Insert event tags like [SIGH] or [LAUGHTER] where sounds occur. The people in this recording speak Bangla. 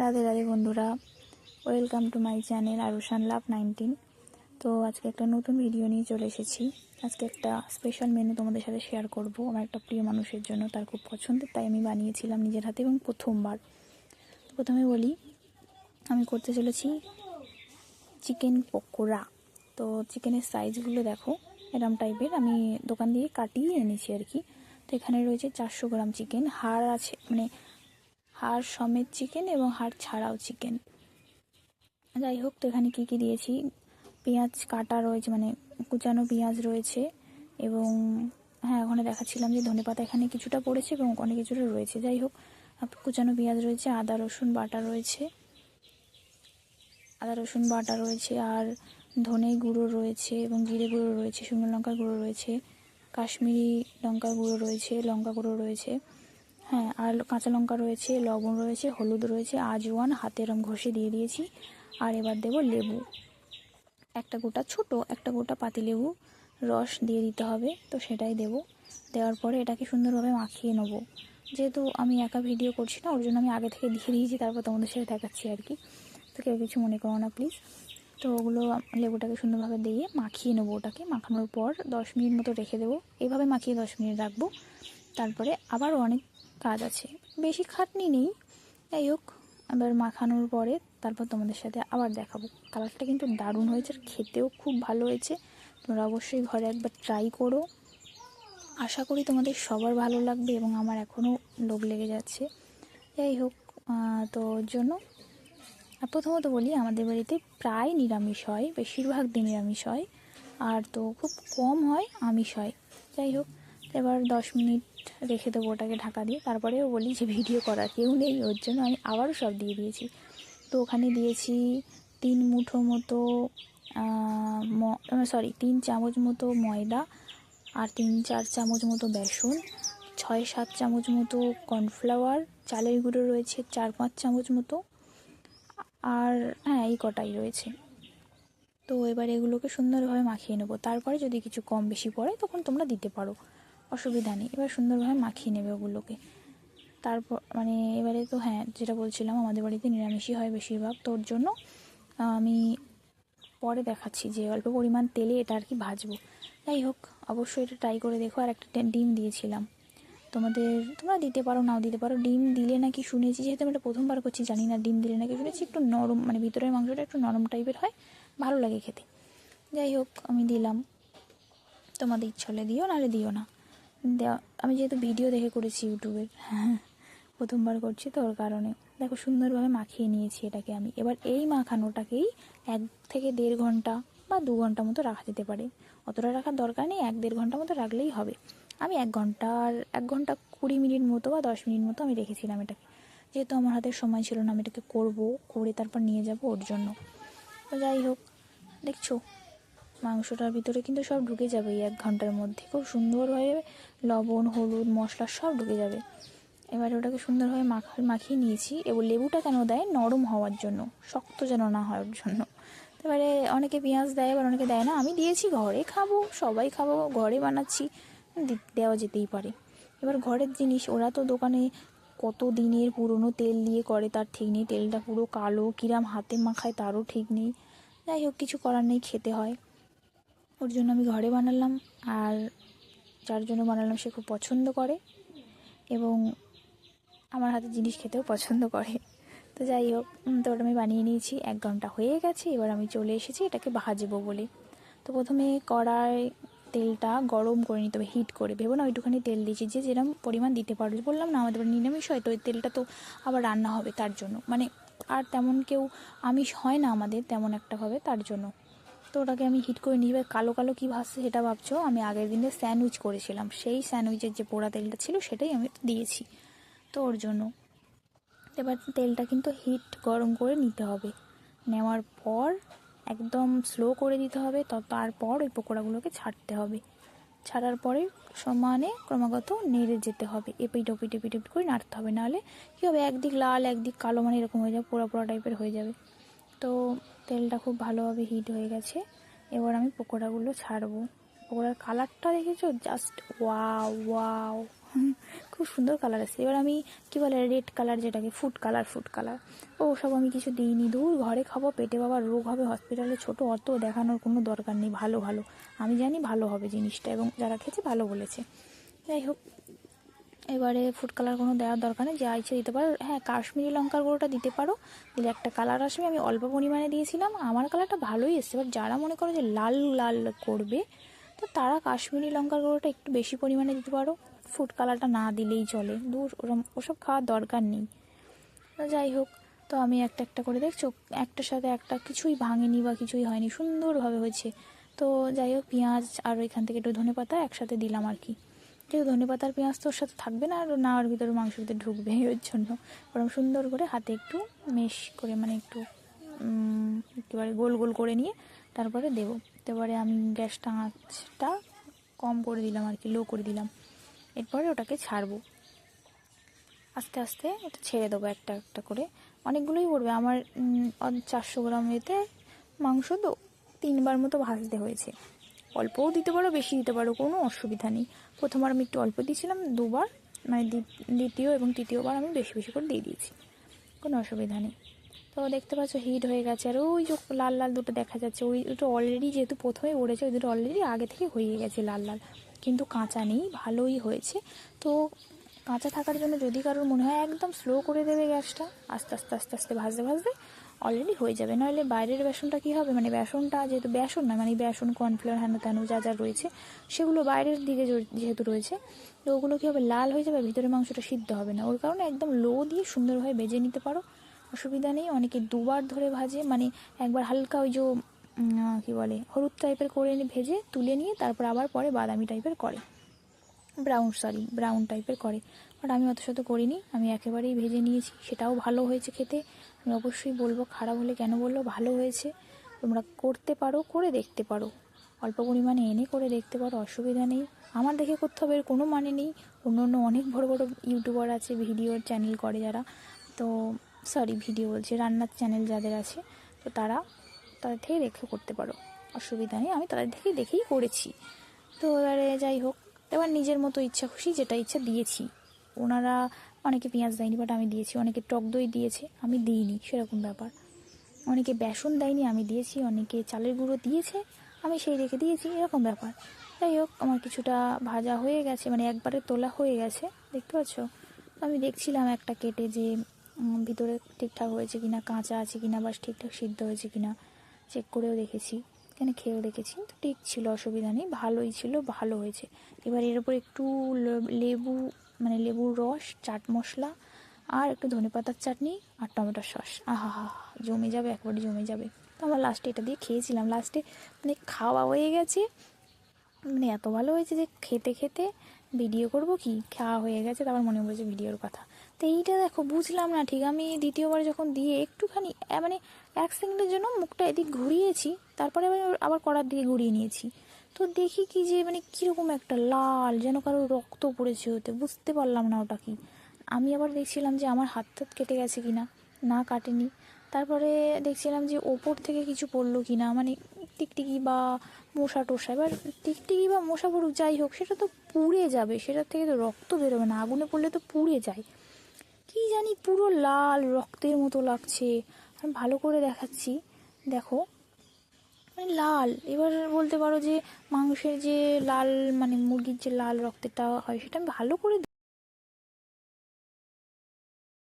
রাধে রাধে বন্ধুরা welcome to my channel Arushan love nineteen তো আজকে একটা নতুন ভিডিও নিয়ে চলে এসেছি। আজকে একটা স্পেশাল মেনু তোমাদের সাথে শেয়ার করব। আমার একটা প্রিয় মানুষের জন্য, তার খুব পছন্দের, তাই আমি বানিয়েছিলাম নিজের হাতে এবং প্রথমবার। প্রথমে বলি, আমি করতে চলেছি চিকেন পকোড়া। তো চিকেনের সাইজগুলো দেখো, এরম টাইপের আমি দোকান দিয়ে কাটিয়ে এনেছি আর কি। তো এখানে রয়েছে চারশো গ্রাম চিকেন হাড় আছে মানে হাড় সমেত চিকেন এবং হাড় ছাড়াও চিকেন যাই হোক তো এখানে কী কী দিয়েছি? পেঁয়াজ কাটা রয়েছে মানে কুচানো পেঁয়াজ রয়েছে এবং হ্যাঁ ওখানে দেখাচ্ছিলাম যে ধনেপাতা এখানে কিছুটা পড়েছে এবং অনেক কিছুটা রয়েছে। যাই হোক কুচানো পেঁয়াজ রয়েছে, আদা, রসুন, বাটা রয়েছে। আদা, রসুন, বাটা রয়েছে আর ধনে গুঁড়ো রয়েছে এবং জিরে গুঁড়ো রয়েছে, শুকনো লঙ্কার গুঁড়ো রয়েছে, কাশ্মীরি লঙ্কার গুঁড়ো রয়েছে, লঙ্কা গুঁড়ো রয়েছে। হ্যাঁ আর কাঁচা লঙ্কা রয়েছে, লবণ রয়েছে, হলুদ রয়েছে, আজওয়ান হাতে এরম ঘষে দিয়ে দিয়েছি। আর এবার দেবো লেবু। একটা গোটা ছোট, একটা গোটা পাতিলেবু রস দিয়ে দিতে হবে, তো সেটাই দেব। দেওয়ার পরে এটাকে সুন্দরভাবে মাখিয়ে নেব। যেহেতু আমি একা ভিডিও করছি না, ওর জন্য আমি আগে থেকে দিয়ে দিয়েছি, তারপর তোমাদের সাথে দেখাচ্ছি আর কি। তো কেউ কিছু মনে করো না প্লিজ তো ওগুলো লেবুটাকে সুন্দরভাবে দিয়ে মাখিয়ে নেব ওটাকে। মাখানোর পর দশ মিনিট মতো রেখে দেবো। এইভাবে মাখিয়ে দশ মিনিট রাখব। তারপরে আবারও অনেক কাজ আছে। বেশি খাটনি নেই। যাই হোক, এবার মাখানোর পরে তারপর তোমাদের সাথে আবার দেখাবো। কালারটা কিন্তু দারুণ হয়েছে আর খেতেও খুব ভালো হয়েছে। তোমরা অবশ্যই ঘরে একবার ট্রাই করো। আশা করি তোমাদের সবার ভালো লাগবে এবং আমার এখনও লোভ লেগে যাচ্ছে। যাই হোক তো জন্য আর প্রথমত বলি, আমাদের বাড়িতে প্রায় নিরামিষ হয়, বেশিরভাগ দিন নিরামিষ হয়। আর তো খুব কম হয় আমিষ হয়। যাই হোক, এবার দশ মিনিট রেখে দেবো ওটাকে ঢাকা দিয়ে। তারপরেও বলি যে ভিডিও করার, কেউ নেই, ওর জন্য আমি আবারও সব দিয়ে দিয়েছি। তো ওখানে দিয়েছি তিন মুঠো মতো সরি তিন চামচ মতো ময়দা আর তিন, চার চামচ মতো বেসন, ছয়, সাত চামচ মতো কর্নফ্লাওয়ার, চালের গুঁড়ো রয়েছে, চার, পাঁচ চামচ মতো। আর হ্যাঁ এই কটাই রয়েছে। তো এবার এগুলোকে সুন্দরভাবে মাখিয়ে নেব। তারপরে যদি কিছু কম বেশি পড়ে, তখন তোমরা দিতে পারো। অসুবিধা নেই। এবার সুন্দরভাবে মাখিয়ে নেবে ওগুলোকে। তারপর মানে এবারে তো হ্যাঁ যেটা বলছিলাম, আমাদের বাড়িতে নিরামিষই হয় বেশিরভাগ। তোর জন্য আমি পরে দেখাচ্ছি যে অল্প পরিমাণ তেলে এটা আর কি ভাজবো। যাই হোক, অবশ্যই এটা ট্রাই করে দেখো। আর একটা ডিম দিয়েছিলাম। তোমাদের, তোমরা দিতে পারো, নাও দিতে পারো। ডিম দিলে নাকি শুনেছি, যেহেতু আমি এটা প্রথমবার করছি, জানি না, ডিম দিলে নাকি শুনেছি, একটু নরম মানে ভিতরের মাংসটা একটু নরম টাইপের হয়, ভালো লাগে খেতে। যাই হোক, আমি দিলাম। তোমাদের ইচ্ছা হলে দিও, নাহলে দিও না। দেওয়া আমি যেহেতু ভিডিও দেখে করেছি ইউটিউবের হ্যাঁ প্রথমবার করছি তো ওর কারণে। দেখো সুন্দরভাবে মাখিয়ে নিয়েছি এটাকে আমি। এবার এই মাখানোটাকেই এক থেকে দেড় ঘণ্টা বা দু ঘণ্টা মতো রাখা যেতে পারে। অতটা রাখার দরকার নেই, এক দেড় ঘণ্টা মতো রাখলেই হবে। আমি এক ঘণ্টার, এক ঘণ্টা কুড়ি মিনিট মতো বা দশ মিনিট মতো আমি রেখেছিলাম এটাকে। যেহেতু আমার হাতে সময় ছিল না, আমি এটাকে করব, করে তারপর নিয়ে যাব ওর জন্য। তো যাই হোক, দেখছ? মাংসটার ভিতরে কিন্তু সব ঢুকে যাবে এই এক ঘণ্টার মধ্যে। খুব সুন্দরভাবে লবণ, হলুদ, মশলা সব ঢুকে যাবে। এবারে ওটাকে সুন্দরভাবে মাখা, মাখিয়ে নিয়েছি। এবং লেবুটা কেন দেয়? নরম হওয়ার জন্য, শক্ত যেন না হওয়ার জন্য। এবারে অনেকে পেঁয়াজ দেয়, আবার অনেকে দেয় না। আমি দিয়েছি, ঘরে খাব, সবাই খাব, ঘরে বানাচ্ছি দেওয়া যেতেই পারে। এবার ঘরের জিনিস, ওরা তো দোকানে কত দিনের পুরনো তেল দিয়ে করে, তার ঠিক নেই। তেলটা পুরো কালো, কিরাম হাতে মাখায় তারও ঠিক নেই। যাই হোক, কিছু করার নেই, খেতে হয়। ওর জন্য আমি ঘরে বানালাম আর যার জন্য বানালাম সে খুব পছন্দ করে এবং আমার হাতে জিনিস খেতেও পছন্দ করে। তো যাই হোক তো ওটা আমি বানিয়ে নিয়েছি, এক ঘণ্টা হয়ে গেছে, এবার আমি চলে এসেছি এটাকে ভাজবো বলে। তো প্রথমে কড়াই তেলটা গরম করে নিতে হবে হিট করে। ভেবো না, ওইটুখানি তেল দিয়েছি, যে যেরকম পরিমাণ দিতে পারবে। বললাম না, আমাদের নিরামিষ হয়, তো ওই তেলটা তো আবার রান্না হবে তার জন্য। মানে আর তেমন কেউ আমিষ হয় না আমাদের, তেমন একটাভাবে তার জন্য। তো ওটাকে আমি হিট করে নিই। এবার কালো কালো কী ভাসছে সেটা ভাবছ? আমি আগের দিনে স্যান্ডউইচ করেছিলাম। সেই স্যান্ডউইচের যে পোড়া তেলটা ছিল সেটাই আমি দিয়েছি তো ওর জন্য। এবার তেলটা কিন্তু হিট গরম করে নিতে হবে। নেওয়ার পর একদম স্লো করে দিতে হবে। তো তারপর ওই পকোড়াগুলোকে ছাড়তে হবে। ছাড়ার পরে সমানে ক্রমাগত নেড়ে যেতে হবে। এপিট ওপিট এপিট ওপিট করে নাড়তে হবে। নাহলে কী হবে? একদিক লাল, একদিক কালো মানে এরকম হয়ে যাবে, পোড়া পোড়া টাইপের হয়ে যাবে। তো তেলটা খুব ভালোভাবে হিট হয়ে গেছে। এবার আমি পকোড়াগুলো ছাড়বো। পকোড়ার কালারটা দেখেছ? জাস্ট ওয়াও ওয়াও খুব সুন্দর কালার আসছে এবার আমি কি বলে রেড কালার যেটাকে ফুড কালার ফুড কালার ও, সব আমি কিছু দিইনি। দূর ঘরে খাব, পেটে বাবার রোগ হবে হসপিটালে ছোট, অত দেখানোর কোনো দরকার নেই। ভালো ভালো। আমি জানি ভালো হবে জিনিসটা এবং যারা খেয়েছে ভালো বলেছে। যাই হোক এবারে ফুড কালার কোনো দেওয়ার দরকার নেই, যা ইচ্ছে দিতে পারো। হ্যাঁ কাশ্মীরি লঙ্কার গুঁড়োটা দিতে পারো, দিলে একটা কালার আসবে। আমি অল্প পরিমাণে দিয়েছিলাম, আমার কালারটা ভালোই এসছে। এবার যারা মনে করো যে লাল লাল করবে, তো তারা কাশ্মীরি লঙ্কার গুঁড়োটা একটু বেশি পরিমাণে দিতে পারো। ফুড কালারটা না দিলেই চলে, দূর ওরম, ওসব খাওয়ার দরকার নেই। যাই হোক, তো আমি একটা একটা করে দেখছ একটার সাথে একটা কিছুই ভাঙেনি বা কিছুই হয়নি, সুন্দরভাবে হয়েছে। তো যাই হোক, পেঁয়াজ আর এখান থেকে একটু ধনে পাতা একসাথে দিলাম আর কি। যেহেতু ধনে পাতার পেঁয়াজ তো ওর সাথে থাকবে না, আর না ভিতরে মাংসের ভিতরে ঢুকবে [LAUGHS] ওর জন্য। ওরকম সুন্দর করে হাতে একটু মেশ করে মানে একটু একেবারে গোল গোল করে নিয়ে তারপরে দেবো। তারপরে আমি গ্যাসটা, আঁচটা কম করে দিলাম আর কি, লো করে দিলাম। এরপরে ওটাকে ছাড়বো। আস্তে আস্তে এটা ছেড়ে দেবো একটা একটা করে। অনেকগুলোই পড়বে। আমার চারশো গ্রাম এতে মাংস তো তিনবার মতো ভাজতে হয়েছে। অল্পও দিতে পারো, বেশি দিতে পারো, কোনো অসুবিধা নেই। প্রথমবার আমি একটু অল্প দিয়েছিলাম, দুবার মানে দ্বি- দ্বিতীয় এবং তৃতীয়বার আমি বেশি বেশি করে দিয়ে দিয়েছি। কোনো অসুবিধা নেই। তো দেখতে পাচ্ছ, হিট হয়ে গেছে। আর ওই যে লাল লাল দুটো দেখা যাচ্ছে, ওই দুটো অলরেডি যেহেতু প্রথমে উড়েছে, ওই দুটো অলরেডি আগে থেকে হয়ে গেছে লাল লাল। কিন্তু কাঁচা নেই, ভালোই হয়েছে। তো কাঁচা থাকার জন্য যদি কারোর মনে হয় একদম স্লো করে দেবে গ্যাসটা, আস্তে আস্তে আস্তে আস্তে ভাজতে ভাজতে অলরেডি হয়ে যাবে। নাহলে বাইরের বেসনটা কী হবে? মানে বেসনটা যেহেতু বেসন না মানে বেসন, কর্নফ্লাওয়ার হ্যানো ত্যানো যা যা রয়েছে, সেগুলো বাইরের দিকে যেহেতু রয়েছে, তো ওগুলো কী হবে? লাল হয়ে যাবে ভিতরে মাংসটা সিদ্ধ হবে না। ওর কারণে একদম লো দিয়ে সুন্দরভাবে ভেজে নিতে পারো। অসুবিধা নেই, অনেকে দুবার ধরে ভাজে মানে একবার হালকা ওই যে কী বলে, হলুদ টাইপের করে ভেজে তুলে নিয়ে তারপর আবার পরে বাদামি টাইপের করে। ব্রাউন সরি ব্রাউন টাইপের করে। বাট আমি অত শত করিনি, আমি একেবারেই ভেজে নিয়েছি, সেটাও ভালো হয়েছে খেতে। আমি অবশ্যই বলব, খারাপ হলে কেন বলল? ভালো হয়েছে। তোমরা করতে পারো, করে দেখতে পারো। অল্প পরিমাণে এনে করে দেখতে পারো, অসুবিধা নেই। আমার দেখে করতে হবে এর কোনো মানে নেই। অন্য অন্য অনেক বড় বড় ইউটিউবার আছে ভিডিওর চ্যানেল করে যারা। তো সরি ভিডিও বলছি, রান্নার চ্যানেল যাদের আছে, তো তারা তাদের থেকে দেখে করতে পারো। অসুবিধা নেই, আমি তাদের থেকে দেখেই করেছি। তো এবারে যাই হোক, এবার নিজের মতো ইচ্ছা খুশি, যেটা ইচ্ছা দিয়েছি। ওনারা অনেকে পেঁয়াজ দেয়নি বাট আমি দিয়েছি। অনেকে টক দই দিয়েছে, আমি দিইনি, সেরকম ব্যাপার। অনেকে বেসন দেয়নি, আমি দিয়েছি। অনেকে চালের গুঁড়ো দিয়েছে, আমি সেই রেখে দিয়েছি, এরকম ব্যাপার। যাই হোক, আমার কিছুটা ভাজা হয়ে গেছে মানে একবারে তোলা হয়ে গেছে, দেখতে পাচ্ছ? আমি দেখছিলাম একটা কেটে যে ভিতরে ঠিকঠাক হয়েছে কিনা, কাঁচা আছে কিনা, বা ঠিকঠাক সিদ্ধ হয়েছে কিনা চেক করেও দেখেছি। এখানে খেয়েও দেখেছি তো ঠিক ছিল, অসুবিধা নেই, ভালোই ছিল, ভালো হয়েছে। এবার এর উপর একটু লেবু মানে লেবুর রস, চাট মশলা, আর একটু ধনেপাতার চাটনি আর টমেটোর সস। আহা হা জমে যাবে, একবারে জমে যাবে। তো আমরা লাস্টে এটা দিয়ে খেয়েছিলাম। লাস্টে মানে খাওয়া হয়ে গেছে। মানে এত ভালো হয়েছে যে খেতে খেতে ভিডিও করব কি? খাওয়া হয়ে গেছে তারপর মনে পড়েছে ভিডিওর কথা। তো এইটা দেখো, বুঝলাম না ঠিক। আমি দ্বিতীয়বার যখন দিয়ে একটুখানি মানে এক সেকেন্ডের জন্য মুখটা এদিক ঘুরিয়েছি, তারপরে আবার আবার কড়ার দিকে ঘুরিয়ে নিয়েছি। তো দেখি কি যে মানে কীরকম একটা লাল, যেন কারও রক্ত পড়েছে ওতে, বুঝতে পারলাম না ওটা কি। আমি আবার দেখছিলাম যে আমার হাত টাত কেটে গেছে কিনা, না না কাটেনি। তারপরে দেখছিলাম যে ওপর থেকে কিছু পড়ল কি না মানে টিকটিকি বা মশা টোসা, এবার টিকটিকি বা মশা পড়ুক, যাই হোক, সেটা তো পুড়ে যাবে, সেটার থেকে তো রক্ত বেরোবে না, আগুনে পড়লে তো পুড়ে যায়। কি জানি পুরো লাল রক্তের মতো লাগছে। আমি ভালো করে দেখাচ্ছি। দেখো। মানে লাল। এবার বলতে পারো যে মাংসের যে লাল মানে মুরগির যে লাল রক্তটা হয়, সেটা আমি ভালো করে